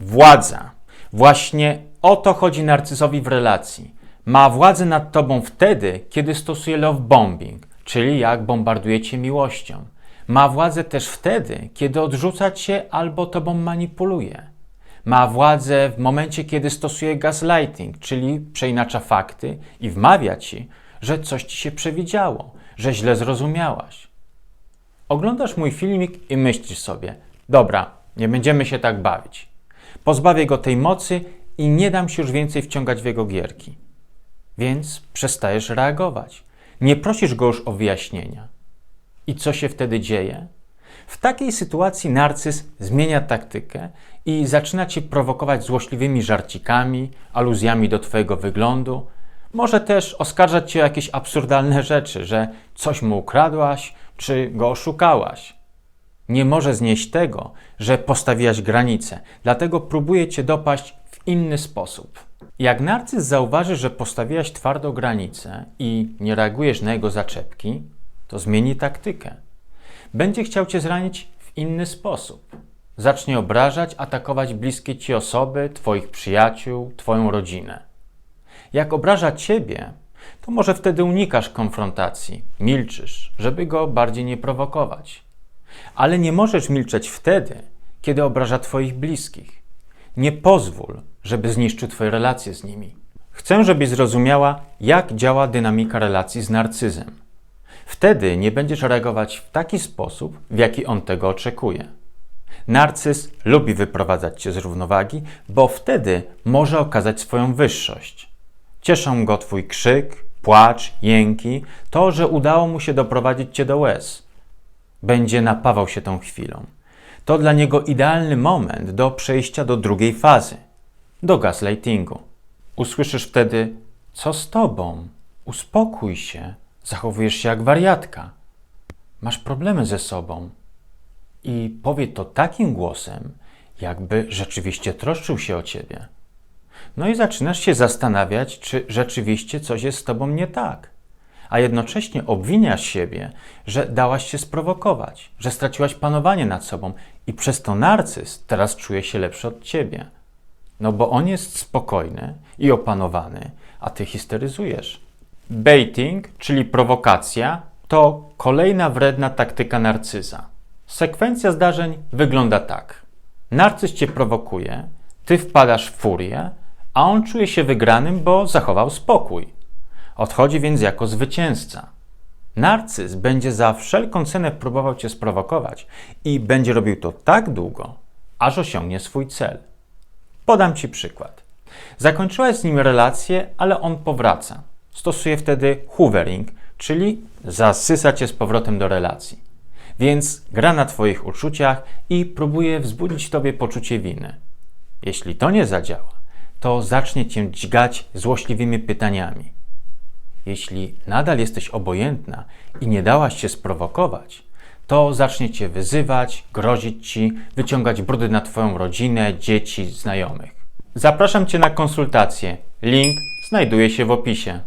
Władza. Właśnie o to chodzi narcyzowi w relacji. Ma władzę nad tobą wtedy, kiedy stosuje love bombing, czyli jak bombarduje cię miłością. Ma władzę też wtedy, kiedy odrzuca cię albo tobą manipuluje. Ma władzę w momencie, kiedy stosuje gaslighting, czyli przeinacza fakty i wmawia ci, że coś ci się przewidziało, że źle zrozumiałaś. Oglądasz mój filmik i myślisz sobie: Dobra, nie będziemy się tak bawić. Pozbawię go tej mocy i nie dam się już więcej wciągać w jego gierki. Więc przestajesz reagować. Nie prosisz go już o wyjaśnienia. I co się wtedy dzieje? W takiej sytuacji narcyz zmienia taktykę i zaczyna cię prowokować złośliwymi żarcikami, aluzjami do twojego wyglądu. Może też oskarżać cię o jakieś absurdalne rzeczy, że coś mu ukradłaś czy go oszukałaś. Nie może znieść tego, że postawiłaś granice, dlatego próbuje cię dopaść w inny sposób. Jak narcyz zauważy, że postawiłaś twardo granicę i nie reagujesz na jego zaczepki, to zmieni taktykę. Będzie chciał cię zranić w inny sposób. Zacznie obrażać, atakować bliskie ci osoby, twoich przyjaciół, twoją rodzinę. Jak obraża ciebie, to może wtedy unikasz konfrontacji, milczysz, żeby go bardziej nie prowokować. Ale nie możesz milczeć wtedy, kiedy obraża Twoich bliskich. Nie pozwól, żeby zniszczył Twoje relacje z nimi. Chcę, żebyś zrozumiała, jak działa dynamika relacji z narcyzem. Wtedy nie będziesz reagować w taki sposób, w jaki on tego oczekuje. Narcyz lubi wyprowadzać cię z równowagi, bo wtedy może okazać swoją wyższość. Cieszą go twój krzyk, płacz, jęki, to, że udało mu się doprowadzić cię do łez. Będzie napawał się tą chwilą. To dla niego idealny moment do przejścia do drugiej fazy do gaslightingu. Usłyszysz wtedy: Co z tobą? Uspokój się, zachowujesz się jak wariatka. Masz problemy ze sobą. I powie to takim głosem, jakby rzeczywiście troszczył się o ciebie. No i zaczynasz się zastanawiać, czy rzeczywiście coś jest z tobą nie tak. A jednocześnie obwiniasz siebie, że dałaś się sprowokować, że straciłaś panowanie nad sobą i przez to narcyz teraz czuje się lepszy od ciebie. No bo on jest spokojny i opanowany, a ty histeryzujesz. Baiting, czyli prowokacja, to kolejna wredna taktyka narcyza. Sekwencja zdarzeń wygląda tak. Narcyz cię prowokuje, ty wpadasz w furię, a on czuje się wygranym, bo zachował spokój. Odchodzi więc jako zwycięzca. Narcyz będzie za wszelką cenę próbował cię sprowokować i będzie robił to tak długo, aż osiągnie swój cel. Podam ci przykład. Zakończyłaś z nim relację, ale on powraca. Stosuje wtedy hoovering, czyli zasysa cię z powrotem do relacji. Więc gra na twoich uczuciach i próbuje wzbudzić w tobie poczucie winy. Jeśli to nie zadziała, to zacznie cię dźgać złośliwymi pytaniami. Jeśli nadal jesteś obojętna i nie dałaś się sprowokować, to zacznie cię wyzywać, grozić ci, wyciągać brudy na twoją rodzinę, dzieci, znajomych. Zapraszam cię na konsultację. Link znajduje się w opisie.